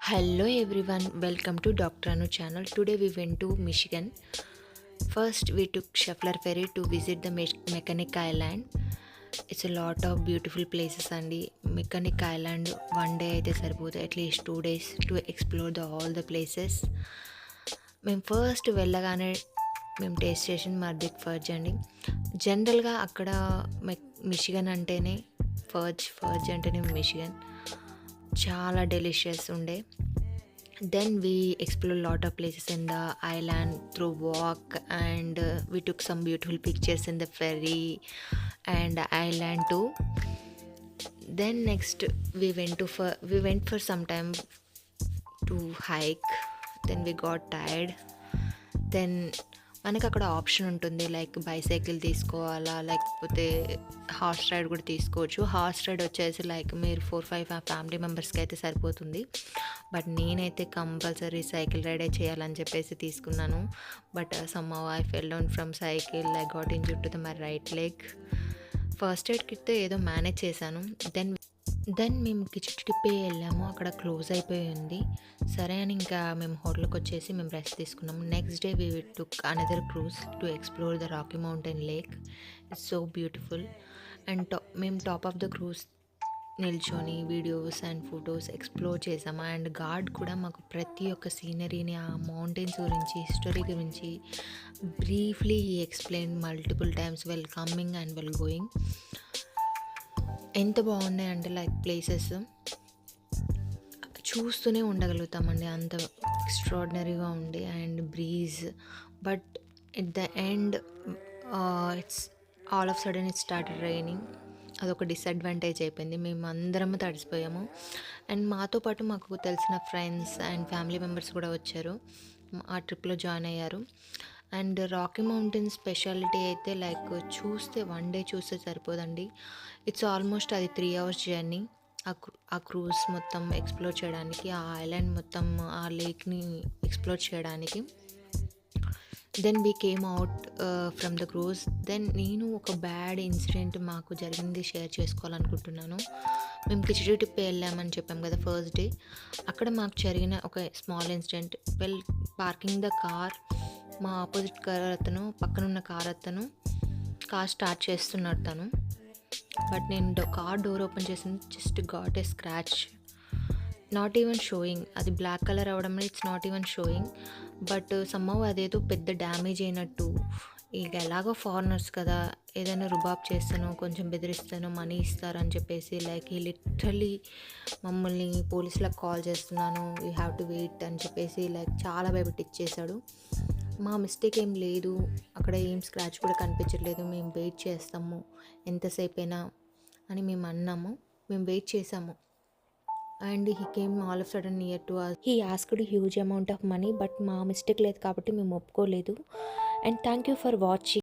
Hello everyone welcome to doctor Anu channel today we went to Michigan first we took Shepler's ferry to visit the మె Mackinac island it's lot of beautiful places అండి Mackinac island one day అయితే సరిపోదు. At least two days to explore the all the places మేము first వెళ్ళగానే మేము taste చేసిన మార్బిక్ ఫర్జ్ అండి. జనరల్గా అక్కడ మె మిషిగన్ అంటేనే ఫర్జ్ ఫర్జ్ అంటేనే మిషిగన్ చాలా డెలిషియస్ ఉండే. Then we explore lot of places in the island through walk and we took some beautiful pictures in the ferry and island too then next we went to for we went for some time to hike then we got tired then మనకి అక్కడ option ఉంటుంది. Like bicycle తీసుకోవాలా? లేకపోతే horse ride కూడా తీసుకోవచ్చు. Horse ride వచ్చేసి like మీరు four five family మెంబర్స్కి అయితే సరిపోతుంది. బట్ నేనైతే కంపల్సరీ సైకిల్ రైడే చేయాలని చెప్పేసి తీసుకున్నాను. But some I fell down from cycle. I got in to the my right leg. First aid కిట్తో ఏదో మేనేజ్ చేశాను. దెన్ దెన్ మేము కిచిటిప్పే వెళ్ళాము. అక్కడ క్లోజ్ అయిపోయి ఉంది. సరే అని ఇంకా మేము హోటల్కి వచ్చేసి మేము రెస్ట్ తీసుకున్నాము. Next day we took another cruise to explore the Rocky Mountain lake it's so beautiful and టా మేము టాప్ ఆఫ్ ద క్రూజ్ నిల్చొని వీడియోస్ అండ్ ఫొటోస్ ఎక్స్ప్లోర్ చేసాము. అండ్ గాడ్ కూడా మాకు ప్రతి ఒక్క సీనరీని ఆ మౌంటైన్స్ గురించి హిస్టరీ గురించి briefly explain multiple times well coming and well going ఎంత బాగున్నాయంటే లైక్ ప్లేసెస్ చూస్తూనే ఉండగలుగుతామండి. అంత ఎక్స్ట్రాడినరీగా ఉంది. And breeze but at the end it's all of sudden it start raining అదొక డిసడ్వాంటేజ్ అయిపోయింది. మేము అందరము తడిసిపోయాము. అండ్ మాతో పాటు మాకు తెలిసిన ఫ్రెండ్స్ అండ్ ఫ్యామిలీ మెంబర్స్ కూడా వచ్చారు. ఆ ట్రిప్లో జాయిన్ అయ్యారు. అండ్ రాకీ మౌంటైన్ స్పెషాలిటీ అయితే లైక్ చూస్తే వన్ డే చూస్తే సరిపోదండి. ఇట్స్ ఆల్మోస్ట్ అది త్రీ అవర్స్ జర్నీ ఆ క్రూ ఆ క్రూజ్ మొత్తం ఎక్స్ప్లోర్ చేయడానికి ఆ ఐలాండ్ మొత్తం ఆ లేక్ని ఎక్స్ప్లోర్ చేయడానికి. Then we came out from the cruise then నేను ఒక బ్యాడ్ ఇన్సిడెంట్ మాకు జరిగింది షేర్ చేసుకోవాలనుకుంటున్నాను. మేము కిచిడి టిప్ వెళ్ళామని చెప్పాం కదా ఫస్ట్ డే అక్కడ మాకు జరిగిన ఒక small incident well parking the car మా ఆపోజిట్ కార్ అతను పక్కనున్న కార్ అతను కార్ స్టార్ట్ చేస్తున్నాడు తను. బట్ నేను కార్ డోర్ ఓపెన్ చేసిన just got a scratch not even showing అది బ్లాక్ కలర్ అవడం it's not even showing but సమ్మవ్ అదేదో పెద్ద డ్యామేజ్ అయినట్టు. ఇక ఎలాగో ఫారినర్స్ కదా ఏదైనా రుబాబ్ చేస్తానో కొంచెం బెదిరిస్తానో మనీ ఇస్తారని చెప్పేసి లైక్ ఈ లిటరలీ మమ్మల్ని పోలీసులకు కాల్ చేస్తున్నాను యూ హ్యావ్ టు వెయిట్ అని చెప్పేసి లైక్ చాలా భయపెట్టి ఇచ్చేసాడు మా మిస్టేక్ ఏం లేదు. అక్కడ ఏం స్క్రాచ్ కూడా కనిపించట్లేదు. మేము వెయిట్ చేస్తాము. ఎంతసేపు అయినా అని మేము అన్నాము. మేము వెయిట్ చేసాము and he came all of sudden near to he asked huge amount of money but మా మిస్టేక్ లేదు కాబట్టి మేము ఒప్పుకోలేదు. And thank you for watching.